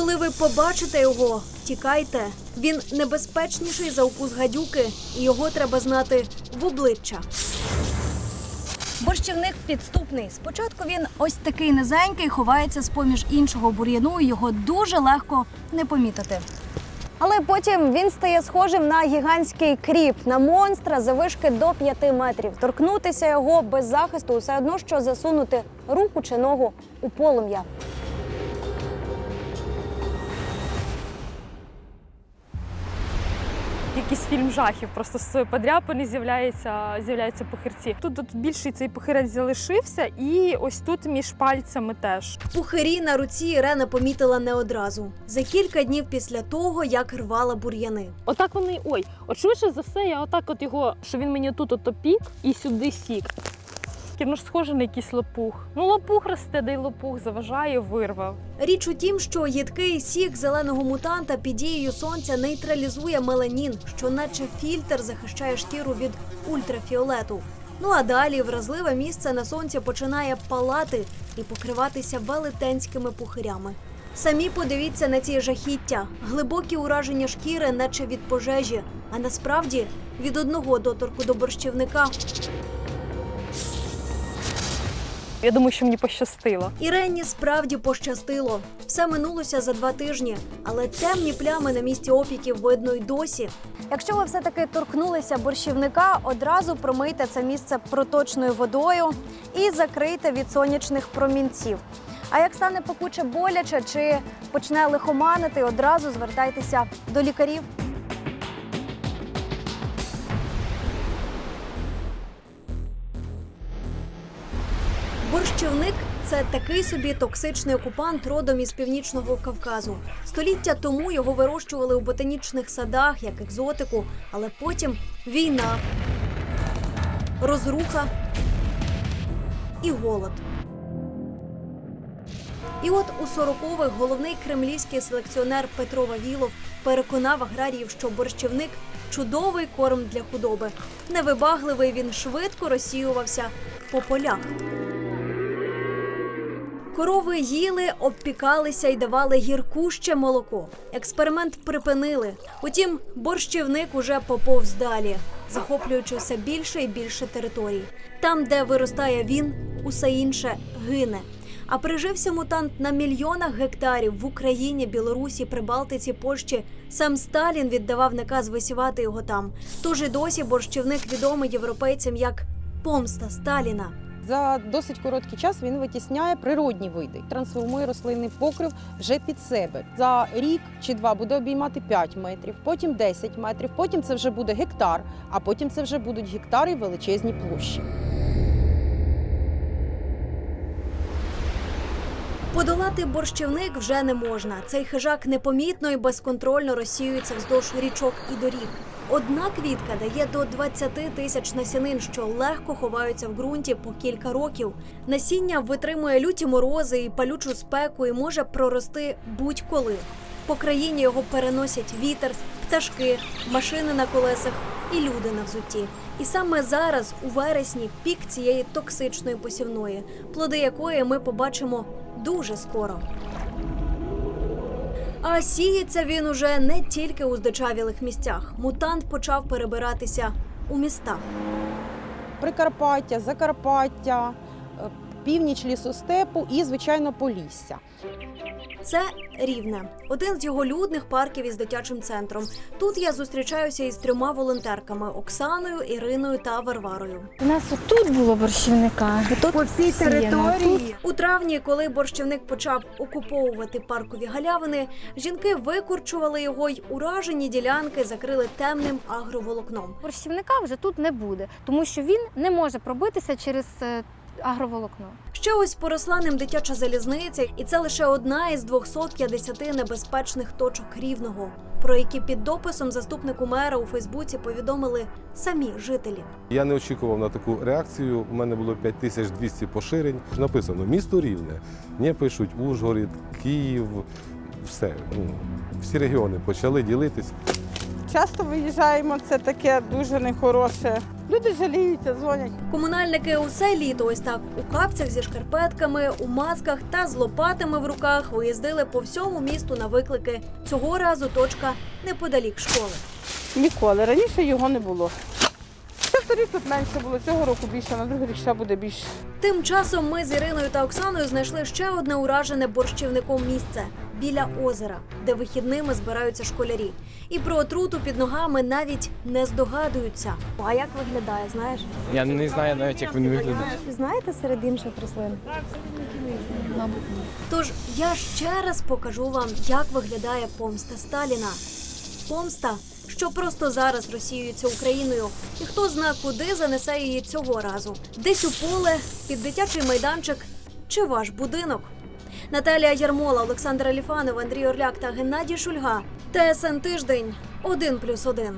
Коли ви побачите його, тікайте. Він небезпечніший за укус гадюки, і його треба знати в обличчя. Борщівник підступний. Спочатку він ось такий низенький, ховається з поміж іншого бур'яну, і його дуже легко не помітити. Але потім він стає схожим на гігантський кріп, на монстра завишки до 5 метрів. Торкнутися його без захисту все одно, що засунути руку чи ногу у полум'я. Якийсь фільм жахів, просто з подряпини з'являється, з'являються пухирці. Тут, тут більший цей пухирець залишився, і ось тут між пальцями теж. Пухирі на руці Ірена помітила не одразу. За кілька днів після того, як рвала бур'яни. Отак вони. Ой, от швидше за все, я отак от його, що він мені тут ото пік і сюди сік. Воно ж схоже на якийсь лопух. Ну, лопух росте, де й лопух заважає, вирвав. Річ у тім, що їдкий сік зеленого мутанта під дією сонця нейтралізує меланін, що наче фільтр захищає шкіру від ультрафіолету. Ну а далі вразливе місце на сонці починає палати і покриватися велетенськими пухирями. Самі подивіться на ці жахіття, глибокі ураження шкіри, наче від пожежі, а насправді від одного доторку до борщівника Я думаю, що мені пощастило. Ірені справді пощастило. Все минулося за два тижні, але темні плями на місці опіків видно й досі. Якщо ви все-таки торкнулися борщівника, одразу промийте це місце проточною водою і закрийте від сонячних промінців. А як стане пекуче боляче чи почне лихоманити, одразу звертайтеся до лікарів. Борщівник це такий собі токсичний окупант родом із північного Кавказу. Століття тому його вирощували у ботанічних садах як екзотику, але потім війна, розруха і голод. І от у 40-х головний кремлівський селекціонер Петро Вавілов переконав аграріїв, що борщівник чудовий корм для худоби. Невибагливий він швидко розсіювався по полях. Корови їли, обпікалися і давали гіркуще молоко. Експеримент припинили. Утім, борщівник уже поповз далі, захоплюючи все більше і більше територій. Там, де виростає він, усе інше гине. А прижився мутант на мільйонах гектарів в Україні, Білорусі, Прибалтиці, Польщі. Сам Сталін віддавав наказ висівати його там. Тож і досі борщівник відомий європейцям як помста Сталіна. За досить короткий час він витісняє природні види, трансформує рослинний покрив вже під себе. За рік чи два буде обіймати 5 метрів, потім 10 метрів, потім це вже буде гектар, а потім це вже будуть гектари величезні площі. Подолати борщівник вже не можна. Цей хижак непомітно і безконтрольно розсіюється вздовж річок і доріг. Одна квітка дає до 20 тисяч насінин, що легко ховаються в ґрунті по кілька років. Насіння витримує люті морози і палючу спеку і може прорости будь-коли. По країні його переносять вітер, пташки, машини на колесах і люди на взутті. І саме зараз, у вересні, пік цієї токсичної посівної, плоди якої ми побачимо дуже скоро. А сіється він уже не тільки у здичавілих місцях. Мутант почав перебиратися у міста. Прикарпаття, Закарпаття, е, північ лісостепу і, звичайно, Полісся. Це рівне, один з його людних парків із дитячим центром. Тут я зустрічаюся із трьома волонтерками Оксаною, Іриною та Варварою. У нас тут було борщівника. Тут По всій території У травні, коли борщівник почав окуповувати паркові галявини, жінки викорчували його й уражені ділянки закрили темним агроволокном. Борщівника вже тут не буде, тому що він не може пробитися через е, агроволокно. Ще ось поросла ним дитяча залізниця, і це лише одна із 250 небезпечних точок рівного, про які під дописом заступнику мера у Фейсбуці повідомили самі жителі. Я не очікував на таку реакцію. У мене було 5200 поширень. Написано місто рівне. Мені пишуть Ужгород, Київ, все. Ну, всі регіони почали ділитись. часто виїжджаємо, це таке дуже нехороше Люди жаліються, дзвонять. Комунальники усе літо ось так у капцях зі шкарпетками, у масках та з лопатами в руках виїздили по всьому місту на виклики. Цього разу точка неподалік школи. Ніколи. Раніше його не було. Торік тут менше було, цього року більше, на другий рік ще буде більше. Тим часом ми з Іриною та Оксаною знайшли ще одне уражене борщівником місце біля озера, де вихідними збираються школярі. І про отруту під ногами навіть не здогадуються. А як виглядає, знаєш? Я не знаю навіть, як він виглядає. Знаєте серед інших рослин? Тож я ще раз покажу вам, як виглядає помста Сталіна. Помста, що просто зараз розсіюється Україною, і хто зна, куди занесе її цього разу. Десь у поле, під дитячий майданчик чи ваш будинок. Наталія Ярмола, Олександр Аліфанов, Андрій Орляк та Геннадій Шульга. ТСН тиждень 1+,1.